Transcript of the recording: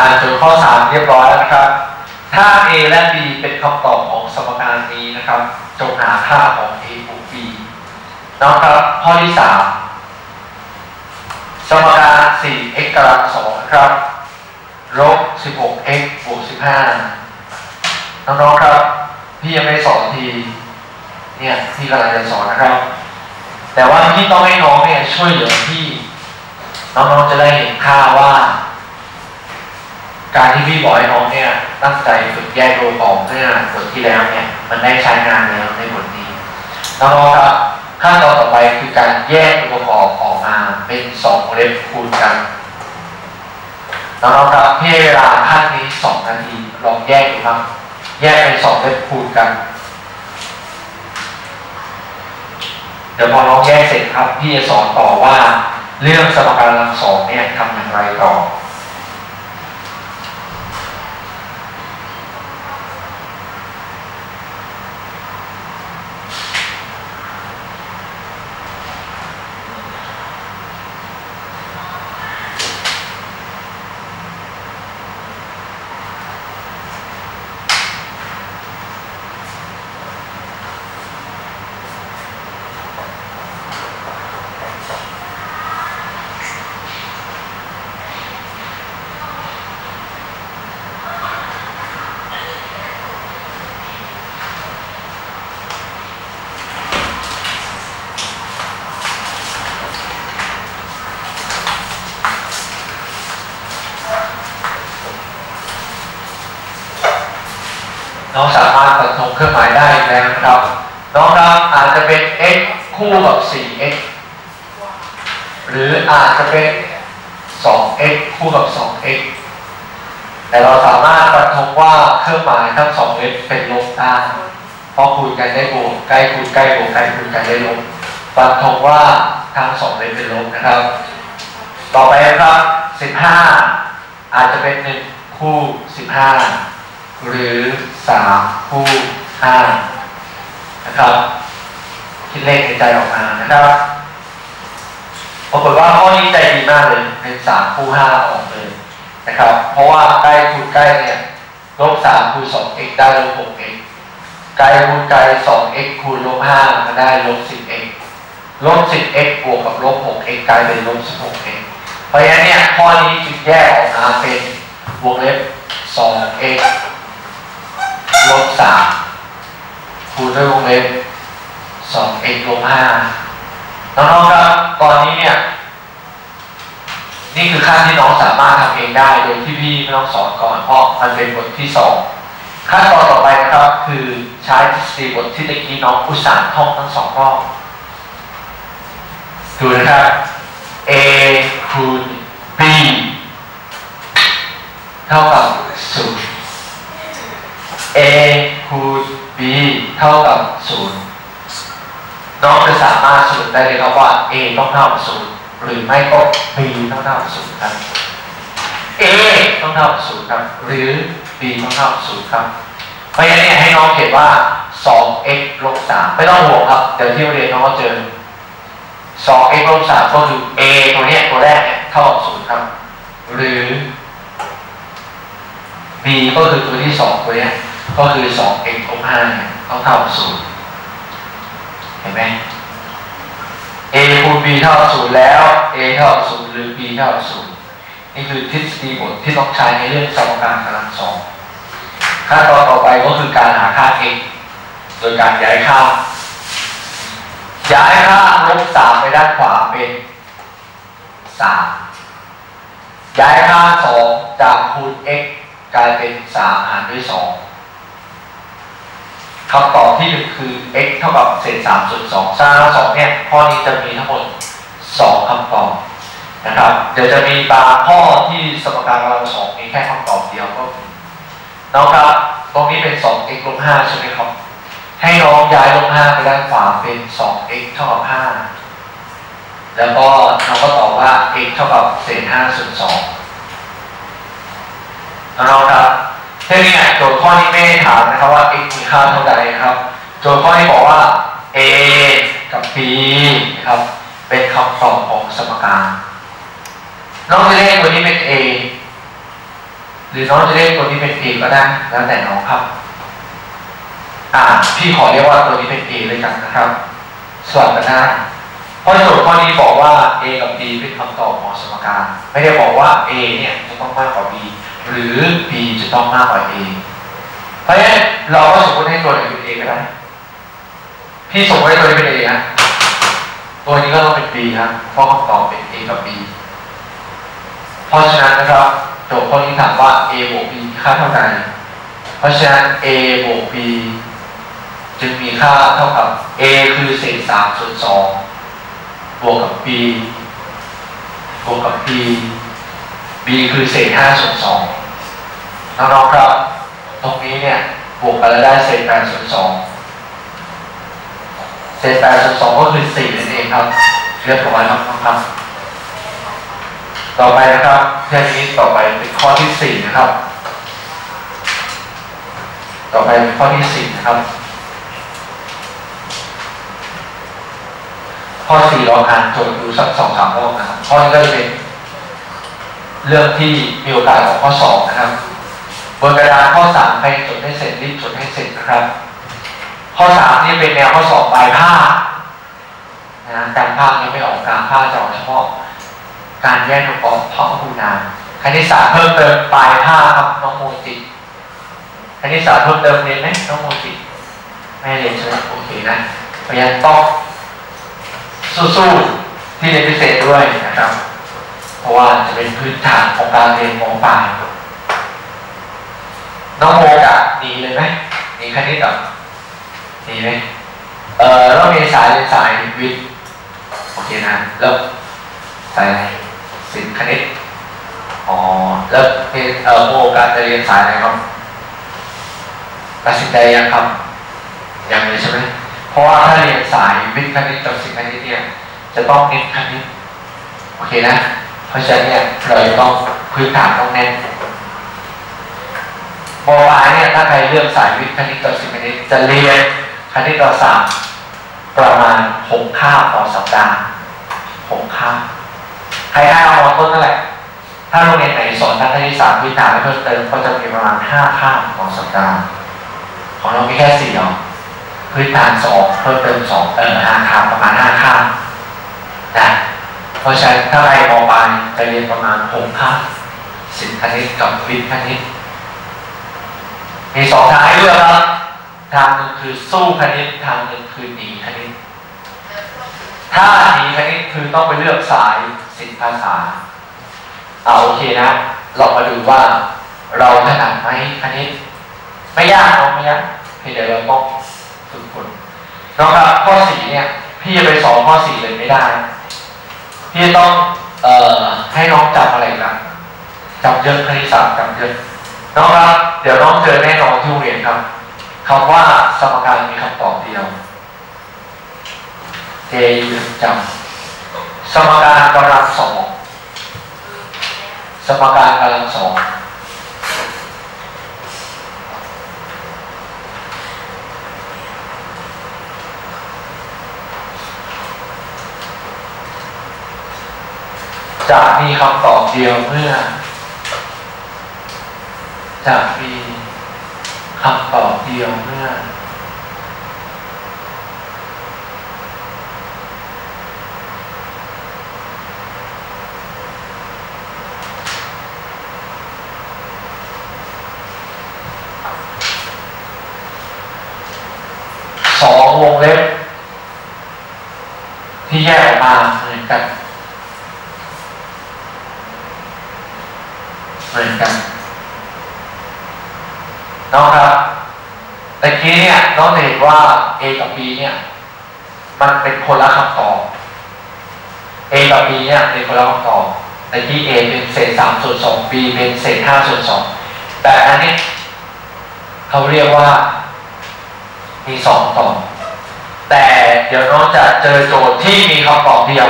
อ่านโจทย์ข้อ 3 เรียบร้อยแล้วนะครับ ถ้า a และ b เป็นคำตอบของสมการนี้นะครับ จงหาค่าของ a บวก b นะครับ ข้อที่ 3 สมการ 4x กำลัง2ครับลบ 16x บวก 15 น้องๆครับ พี่ยังไม่สอนที เนี่ย พี่กำลังจะสอนนะครับ แต่ว่าพี่ต้องให้น้องเนี่ยช่วยเหลือพี่ น้องๆจะได้เห็นค่าว่า การที่พี่บอกให้น้องเนี่ยตั้งใจฝึกแยกตัวออกเมื่อบทที่แล้วเนี่ยมันได้ใช้งานแล้วในบทนี้น้องๆครับขั้นตอนต่อไปคือการแยกตัวประกอบออกมาเป็นสองเล็บคูณกันน้องๆครับให้เวลาขั้นนี้สองนาทีลองแยกดูครับแยกเป็นสองเล็บคูณกัน เดี๋ยวพอน้องแยกเสร็จครับพี่จะสอนต่อว่าเรื่องสมการลังสองเนี่ยทำอย่างไรต่อามารถตัดตรงเครื่องหมายได้แล้วนะครับ น้องครับอาจจะเป็น x คู่กับ 4x หรืออาจจะเป็น 2x คู่กับ 2x แต่เราสามารถตัดตรงว่าเครื่องหมายทั้งสองเล็บเป็นลบได้เพราะคูณกันได้บวกใกล้คูณใกล้บวกใกล้คูณกันได้ลบฟันธงว่าทั้งสองเล็บเป็นลบนะครับ ต่อไปนะครับ 15 อาจจะเป็น 1 คู่ 15 หรือ3คู่5นะครับคิดเลขในใจออกมานะครับปรากฏว่าข้อนี้ใจดีมากเลยเป็น3คู่5ออกเลยนะครับ เพราะว่าใกล้คูณใกล้เนี่ยลบ3คูณ 2x ได้ลบ 6x ไกลคูณไกล 2x คูณลบ5มาได้ลบ 10x ลบ 10x บวกกับลบ 6x กลายเป็นลบ 16x เอกเพราะฉะนั้นเนี่ยข้อนี้จึงแยกออกมาเป็นวงเล็บ 2x ลบ3คูณด้วยวงเล็บ 2x ลบ5น้องๆครับตอนนี้เนี่ย นี่คือขั้นที่น้องสามารถทำเองได้โดยที่พี่ไม่ต้องสอนก่อนเพราะมันเป็นบทที่สองขั้นตอนต่อไปนะครับคือใช้ทฤษฎีบทที่ตะกี้น้องอุตส่าห์ท่องทั้งสองรอบดูนะครับ a คูณ b เท่ากับศูนย์ a คูณ b เท่ากับศูนย์น้องจะสามารถสรุปได้เลยครับว่า a ต้องเท่ากับศูนย์หรือไม่ก็ b ต้องเท่ากับศูนย์ครับ a ต้องเท่ากับศูนย์ครับ หรือ b ต้องเท่ากับศูนย์ครับเพราะฉะนั้นเนี่ยให้น้องเขียนว่า 2x ลบ3ไม่ต้องห่วงครับ เดี๋ยวที่เรียนน้องก็เจอ 2x ลบ3ก็คือ a ตัวเนี้ยตัวแรกเนี่ยเท่ากับ0ครับ หรือ b ก็คือตัวที่ 2 ตัวเนี้ย ก็คือ 2x ลบ5เนี่ยต้องเท่ากับ0เห็นไหม a คูณ b เท่ากับ0แล้ว a เท่ากับ0หรือ b เท่ากับ0นี่คือทฤษฎีบทที่ต้องใช้ในเรื่องสมการกำลังสองขั้นตอนต่อไปก็คือการหาค่า x โดยการย้ายค่า ย้ายค่าลบสามไปด้านขวาเป็นสามย้ายค่าสองจากคูณ x กลายเป็นสามหารด้วยสอง คำตอบที่หนึ่งคือ x เท่ากับเศษสามส่วนสองสร้างสองเนี่ยข้อนี้จะมีทั้งหมดสองคำตอบนะครับ เดี๋ยวจะมีบางข้อที่สมการกำลังสองมีแค่คำตอบเดียวก็คือน้องครับตรงนี้เป็น 2x ลบ5ใช่ไหมครับ ให้น้องย้ายลบ5ไปด้านขวาเป็น 2x เท่ากับ5แล้วก็น้องก็ตอบว่า x เท่ากับเศษ5ส่วน2น้องครับ ทีนี้เนี่ยโจทย์ข้อนี้ไม่ได้ถามนะครับว่า x มีค่าเท่าใดนะครับ โจทย์ข้อนี้บอกว่า a กับ b นะครับ เป็นคำตอบของสมการ น้องจะเรียกตัวนี้เป็น a หรือน้องจะเรียกตัวนี้เป็น A ก็ได้แล้วแต่น้องครับ อ่า พี่ขอเรียกว่าตัวนี้เป็น A เลยกันนะครับสลับกันได้เพราะโจทย์ข้อนี้บอกว่า A กับ B เป็นคำตอบของสมการ ไม่ได้บอกว่า A เนี่ยจะต้องมากกว่า B หรือ B จะต้องมากกว่า A เพราะฉะนั้นเราก็สมมติให้ตัวไหนเป็น A ก็ได้ พี่สมมติให้ตัวนี้เป็น A นะตัวนี้ก็ต้องเป็น B ครับเพราะคำตอบเป็น A กับ B เพราะฉะนั้นนะครับโจทย์ข้อนี้ถามว่า a บวก b ค่าเท่าไหร่เพราะฉะนั้น a บวก b จึงมีค่าเท่ากับ a คือเศษ3ส่วน2บวกกับ b บวกกับ b b คือเศษ5ส่วน2น้องๆครับ ตรงนี้เนี่ยบวกกันแล้วได้เศษ8ส่วน2เศษ8ส่วน2ก็คือ4นั่นเองครับเรียบร้อยครับน้องๆครับ ต่อไปนะครับแค่นี้ต่อไปเป็นข้อที่สี่นะครับ ต่อไปเป็นข้อที่สี่นะครับ ข้อสี่เราอ่านโจทย์ดูสักสองสามรอบนะครับข้อนี้ก็จะเป็น เรื่องที่มีโอกาสของข้อสอบนะครับบนกระดานข้อสามใครจดให้เสร็จรีบจดให้เสร็จครับ ข้อสามนี่เป็นแนวข้อสอบปลายภาคนะการภาคยังไม่ออกกลางภาคจะออกเฉพาะ การแยกองค์ประกอบพระคูนามคณิตศาสตร์เพิ่มเติมปลายภาคครับน้องโมจิคณิตศาสตร์เพิ่มเติมเรียนไหมน้องโมจิไม่เรียนใช่ไหมโอเคนะเพราะฉะนั้นต้องสู้ๆที่เรียนพิเศษด้วยนะครับ ราะว่าจะเป็นพื้นฐานของการเรียนมปลายน้องโมจะหนีเลยไหมหนีคณิตอะหนีไหมเออเราเรียนสายเรียนสายวิทย์โอเคนะแล้วสายอะไรศิลป์คณิตอ๋อแล้วเรียนเออโมการจะเรียนสายอะไรครับตัดสินใจยังครับยังเลยใช่ไหมเพราะว่าถ้าเรียนสายวิทย์คณิตกับศิลป์คณิตเนี่ยจะต้องเน้นคณิตโอเคนะ เพราะฉะนั้นเนี่ยเราจะต้องพื้นฐานต้องแน่นมปลายเนี่ยถ้าใครเลือกสายวิทย์คณิตกับศิลป์คณิตจะเรียนคณิตต่อสามประมาณหกคาบต่อสัปดาห์หกคาบใครได้เอามอต้นนั่นแหละถ้าโรงเรียนไหนสอนทัศนศึกษาพื้นฐานเพิ่มเติมก็จะมีประมาณห้าคาบต่อสัปดาห์ของเรามีแค่สี่หรอพื้นฐานสองเพิ่มเติมสองเออห้าคาบประมาณห้าคาบนะ ราะฉะนั้นถ้าใครมปลายจะเรียนประมาณหกคาบสินคณิตกับวิทย์คณิตมีสองทางให้เลือกครับ ทางหนึ่งคือสู้คณิตทางหนึ่งคือหนีคณิต ถ้าหนีคณิตคือต้องไปเลือกสายศิลปภาษาเอาโอเคนะ เรามาดูว่าเราถนัดไหมคณิต ไม่ยากน้องไม่ยากเพียงแต่เราต้องฝึกฝนน้องครับข้อสี่เนี่ย พี่จะไปสอนข้อสี่เลยไม่ได้ ที่จะต้องเอ่อให้น้องจำอะไรนะจำเยอะคณิตศาสตร์จำเยอะน้องครับ เดี๋ยวน้องเจอแน่นอนที่โรงเรียนครับคำว่าสมการมีคำตอบเดียวเจยืนจำสมการกำลังสองสมการกำลังสอง จะมีคำตอบเดียวเมื่อ จะมีคำตอบเดียวเมื่อ สองวงเล็บที่แยกออกมาเหมือนกัน เหมือนกันน้องครับตะกี้เนี่ยน้องจะเห็นว่า A กับ B เนี่ย มันเป็นคนละคำตอบ A กับ B เนี่ยเป็นคนละคำตอบตะกี้ A เป็นเศษสามส่วนสอง B เป็นเศษห้าส่วนสองแต่อันนี้เขาเรียกว่ามีสองตอบแต่เดี๋ยวน้องจะเจอโจทย์ที่มีคำตอบเดียว